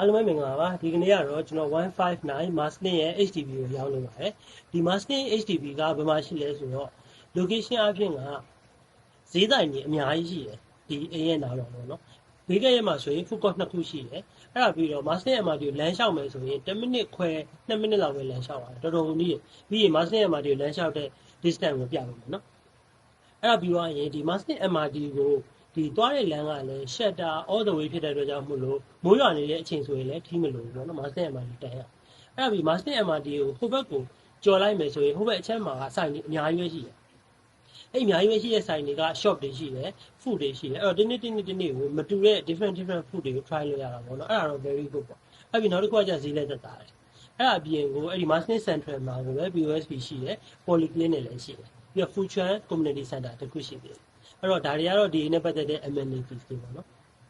အားလုံးပဲမင်္ဂလာပါဒီကနေ့ကတော့ကျွန်တော်159 Mastin ရဲ့ HDB ကိုရောင်းနေပါတယ်ဒီ Mastin HDB ကဘယ်မှာရှိလဲဆိုတော့ location အဖြစ်ကဈေးတိုင်ကြီးအများကြီးရှိတယ်ဒီအိမ်ရဲ့နားတော့ပေါ့နော်ဘေးကရဲ့မှာဆိုရင် food court နှစ်ခုရှိတယ်အဲ့ဒါပြီးတော့ Mastin MRT ကိုလမ်းလျှောက်မယ်ဆိုရင်10မိနစ်ခွဲ2မိနစ်လောက်ပဲလမ်းလျှောက်ရတယ်တော်တော်ကိုနီးတယ်ပြီးရင် Mastin MRT ကိုလမ်းလျှောက်တဲ့ distance ကိုပြပါမယ်နော်အဲ့ဒါပြီးတော့ရင်ဒီ Mastin MRT ကို ဒီသွားတဲ့လမ်းကလည်း shutter all the way ဖြစ်တဲ့အတွက်ကြောင့်မို့လို့မိုးရွာနေတဲ့အချိန်ဆိုရင်လည်းထီးမလို့ဘူးပေါ့နော် Master MRT တိုင်ရအဲ့ဒါပြီး Master MRT ကိုဟိုဘက်ကိုကြော်လိုက်မယ်ဆိုရင်ဟိုဘက်အချက်မှာကစိုင်ကြီးအများကြီးပဲရှိတယ်အဲ့အများကြီးပဲရှိတဲ့စိုင်တွေက shop တွေရှိတယ် food တွေရှိတယ်အဲ့တော့ဒီနေ့ဒီနေ့ဒီနေ့ကိုမတူတဲ့ different different food တွေကို try လုပ်ရတာပေါ့နော်အဲ့ဒါတော့ very good ပေါ့အဲ့ပြီးနောက်တစ်ခုကကျဈေးလက်သက်သာတယ်အဲ့ဒါအပြင်ကိုအဲ့ဒီ Master Central မှာကိုပဲ BOSP ရှိတယ် Polyclinic လည်းရှိတယ်ပြီးတော့ Future Community Center တခုရှိသေးတယ် အဲ့တော့ဒါတွေကတော့ဒီနဲ့ပတ်သက်တဲ့ amenities တွေပေါ့နော်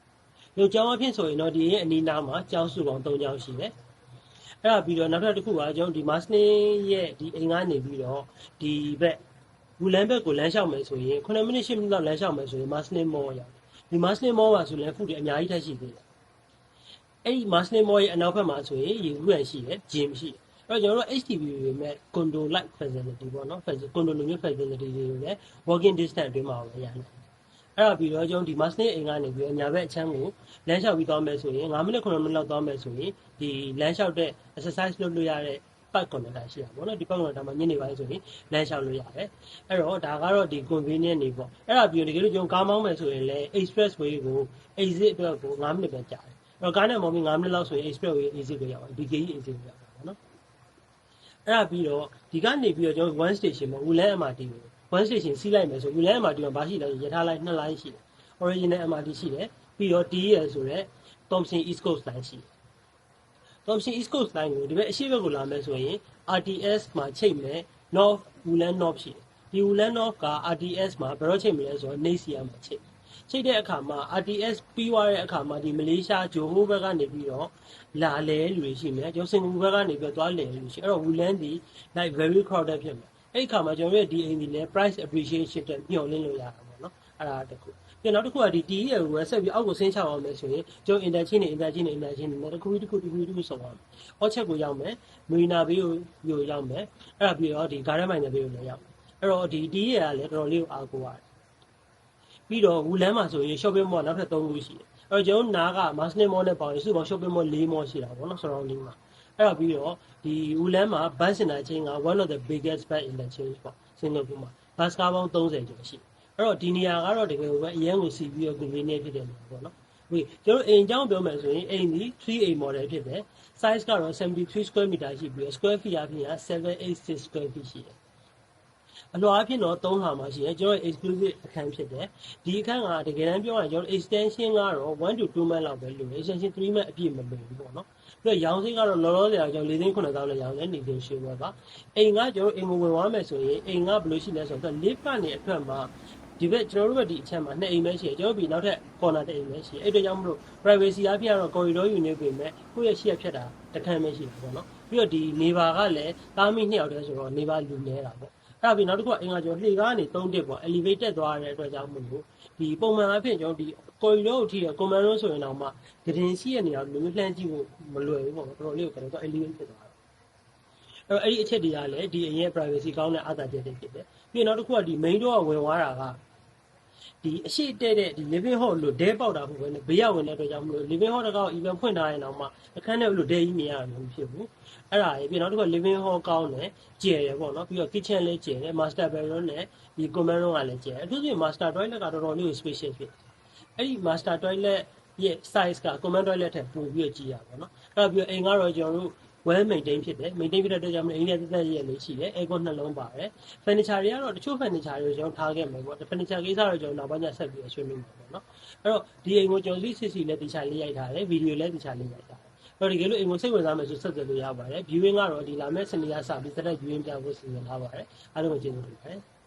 ။ရုပ်ကျောင်းအဖြစ်ဆိုရင်တော့ဒီရဲ့အနီးနားမှာကျောင်းစုပေါင်း၃ကျောင်းရှိတယ်။အဲ့ဒါပြီးတော့နောက်ထပ်တစ်ခုကကျွန်တော်ဒီ Masne ရဲ့ဒီအိမ်ကနေပြီးတော့ဒီဘက်ဘူလန်ဘက်ကိုလမ်းလျှောက်မယ်ဆိုရင်9မိနစ်10မိနစ်လောက်လမ်းလျှောက်မယ်ဆိုရင် Masne Mall ရောက်တယ်။ဒီ Masne Mall ပါဆိုရင် food တွေအများကြီးထပ်ရှိသေးတယ်။အဲ့ဒီ Masne Mall ရဲ့အနောက်ဘက်မှာဆိုရင်ရေကူးရရှိတယ် gym ရှိတယ်။အဲ့ တော့ကျွန်တော်တို့ HTV တွေမဲ့ condo like facility ပေါ့နော် condo လိုမျိုး facility တွေကိုလည်း walking distance အတွင်းမှာပဲရတယ်အဲ့ဒါပြီးတော့ကျွန်တော်ဒီ Masnet အိမ်ကနေပြီးတော့ညာဘက်အချမ်းကိုလမ်းလျှောက်ပြီးသွားမယ်ဆိုရင်9မိနစ်9မိနစ်လောက်သွားမယ်ဆိုရင်ဒီလမ်းလျှောက်တဲ့ exercise လုပ်လို့ရတဲ့ park connector ရှိတာပေါ့နော်ဒီ park connector မှာညနေပိုင်းဆိုရင်လမ်းလျှောက်လို့ရတယ်အဲ့တော့ဒါကတော့ဒီ convenient နေပေါ့အဲ့ဒါပြီးတော့တကယ်လို့ကျွန်တော်ကားမောင်းမယ်ဆိုရင်လည်း expressway ကို exit အတွက်ကို9မိနစ်ပဲကြာတယ်အဲ့တော့ကားနဲ့မောင်းပြီး9မိနစ်လောက်ဆိုရင် expressway exit ကိုရောက်ပါတယ် DKE exit ကိုရောက်ပါတယ်နော် အဲ့ဒါပြီးတော့ဒီကနေပြီးတော့ကျွန်တော် one station မှာ Ulan MRT ကို one station စီးလိုက်မယ်ဆို Ulan MRT မှာဘာရှိလဲရထားလိုက်နှစ်လိုင်းရှိတယ် original MRT ရှိတယ်ပြီးတော့ DEL ဆိုတဲ့ Thompson East Coast line ရှိတယ် Thompson East Coast line ကိုဒီဘက်အရှေ့ဘက်ကိုလာမယ်ဆိုရင် RTS မှာချိန်မယ် North Ulan North ရှိတယ်ဒီ Ulan North က RTS မှာဘယ်တော့ချိန်မလဲဆိုတော့ Nesia မှာချိန် ချိန်တဲ့အခါမှာ RTS ပြီးသွားတဲ့အခါမှာဒီမလေးရှားဂျိုဟိုဘက်ကနေပြီးတော့လာလဲလူတွေရှိမယ်ကျောင်းစင်ကူဘက်ကနေပြီးတော့သွားလဲလူရှိအဲ့တော့ Wulan ဒီ like very crowded ဖြစ်မယ်အဲ့ဒီအခါမှာကျွန်တော်တို့ဒီအိမ်ဒီလဲ price appreciation တက်ညှော်လင့်လို့ရတာပေါ့နော်အဲ့ဒါတခုပြန်နောက်တစ်ခုကဒီ TE ရဲ့ web ဆက်ပြီးအောက်ကိုဆင်းချအောင်မယ်ဆိုရင်ကျွန်တော် interchange နဲ့ interchange နဲ့ interchange နဲ့တစ်ခုတစ်ခုတစ်ခုတစ်ခုဆုံးအောင်။ all check ကိုရောက်မယ်။ Marina Bay ကိုရောက်မယ်။အဲ့ဒါပြီးတော့ဒီ Garden Mine Bay ကိုလည်းရောက်မယ်။အဲ့တော့ဒီ TE ရဲ့ကလည်းတော်တော်လေးကိုအားကိုးရတယ်။ ပြီးတော့ဝူလန်းမှာဆိုရင် shopping mall နောက်ထပ်3ခုရှိတယ်။အဲ့တော့ကျွန်တော်နားက Masnet Mall နဲ့ပေါင်းရင်စုပေါင်း shopping mall 4 mall ရှိတာပေါ့နော် surrounding မှာ။အဲ့တော့ပြီးတော့ဒီဝူလန်းမှာ bus interchange က one of the biggest bus interchange ပေါ့စင်ကာပူမှာ bus ကားပေါင်း30ကျော်ရှိတယ်။အဲ့တော့ဒီနေရာကတော့တကယ်ပဲအရန်ကိုစီပြီးတော့ convenient ဖြစ်တယ်လို့ပေါ့နော်။ဝေးကျွန်တော်အိမ်အကြောင်းပြောမယ်ဆိုရင်အိမ်ဒီ 3A model ဖြစ်တယ်။ size ကတော့73 square meter ရှိပြီးတော့ square feet အပြင်က786 square feet ရှိတယ်။ အလွှာအဖြစ်တော့3ဟာမှာရှိတယ်ကျွန်တော် exclusive အခန်းဖြစ်တယ်ဒီအခန်းကတကယ်တမ်းပြောရရင်ကျွန်တော် extension ကတော့1 to 2 month လောက်ပဲလိုတယ် extension 3 month အပြည့်မလိုဘူးပေါ့နော်ပြီးတော့ရောင်းစိကတော့လောလောဆယ်ကျွန်တော်၄သိန်း9000နဲ့ရောင်းတယ်နေတင်ရှိပွဲပါအိမ်ကကျွန်တော်အိမ်ကိုဝင်သွားမယ်ဆိုရင်အိမ်ကဘယ်လိုရှိလဲဆိုတော့ lift ကနေအထက်မှာဒီဘက်ကျွန်တော်တို့ဘက်ဒီအချက်မှာနှစ်အိမ်ပဲရှိတယ်ကျွန်တော်ပြီးနောက်ထပ် corner တစ်အိမ်ပဲရှိတယ်အဲ့အတွက်ကြောင့်မလို့ privacy အဖြစ်ကတော့ corridor unit ပြင်မဲ့ကိုယ့်ရဲ့ရှိရဖြတ်တာတစ်ခန်းပဲရှိတာပေါ့နော်ပြီးတော့ဒီ neighbor ကလည်းတားမိနှစ်ယောက်တည်းဆိုတော့ neighbor လူနေတာပေါ့အဲ့ ဒါပြီးနောက်တစ်ခုကအင်္ဂါကျော်လှေကားကနေ3တက်ပေါ့ elevate တက်သွားတဲ့အတွက်ကြောင့်မို့လို့ဒီပုံမှန်အဖြစ်ကျွန်တော်ဒီ corridor ကိုထိရ command ဆိုရင်တော့မှဂရင်ရှိတဲ့နေရာလိုမျိုးလှမ်းကြည့်ဖို့မလွယ်ဘူးပေါ့တော်တော်လေးကိုကျွန်တော် elevate ဖြစ်သွားတယ်အဲ့တော့အဲ့ဒီအချက်တွေကလည်းဒီအရင် privacy ကောင်းတဲ့အားသာချက်တွေဖြစ်တယ်ပြီးနောက်တစ်ခုကဒီ main door ကဝင်သွားတာက ဒီအရှိတဲ့တဲ့ဒီ living hall လို့ဒဲပေါက်တာဟုတ်ပဲねဘေးရဝင်တဲ့အတွက်ကြောင့်မလို့ living hall တကောက် even ဖွင့်ထားရင်တော့မှအခန်းထဲလို့ဒဲကြီးမြင်ရမှာမဖြစ်ဘူးအဲ့ဒါရေးပြီးနောက်တစ်ခု living hall ကောင်းတယ်ကျယ်တယ်ပေါ့နော်ပြီးတော့ kitchen လည်းကျယ်တယ် master bedroom နဲ့ဒီ common room ကလည်းကျယ်တယ်အထူးသဖြင့် master toilet ကတော်တော်လေးကို spacious ဖြစ်တယ်အဲ့ဒီ master toilet ရဲ့ size က common toilet ထက်ပိုပြီးကြီးရပါတော့အဲ့တော့ပြီးတော့အိမ်ကတော့ကျွန်တော်တို့ well maintain ဖြစ်တယ် maintain ဖြစ်တဲ့အတွက်ကြောင့်မလို့အိမ်ထဲသက်သက်ရလေးရှိတယ် aircon နှလုံးပါတယ် furniture တွေကတော့တချို့ furniture တွေကျွန်တော်ထားခဲ့မယ်ပေါ့ furniture ကိစ္စတော့ကျွန်တော်နောက်ပိုင်းကျဆက်ပြီးဆွေးနွေးမှာပေါ့နော်အဲ့တော့ဒီအိမ်ကိုကျွန်တော် CCC လည်းတခြားလေးရိုက်ထားတယ်ဗီဒီယိုလည်းတခြားလေးရိုက်ထားတယ်တော့ဒီကလို့အိမ်ကိုစိတ်ဝင်စားမယ်ဆိုဆက်သွယ်လို့ရပါတယ် viewing ကတော့ဒီလာမယ့်စနေရစပြီးသက်သက် viewing ပြဖို့စီစဉ်ထားပါတယ်အားလုံးကိုကျေးဇူးတင်ပါတယ်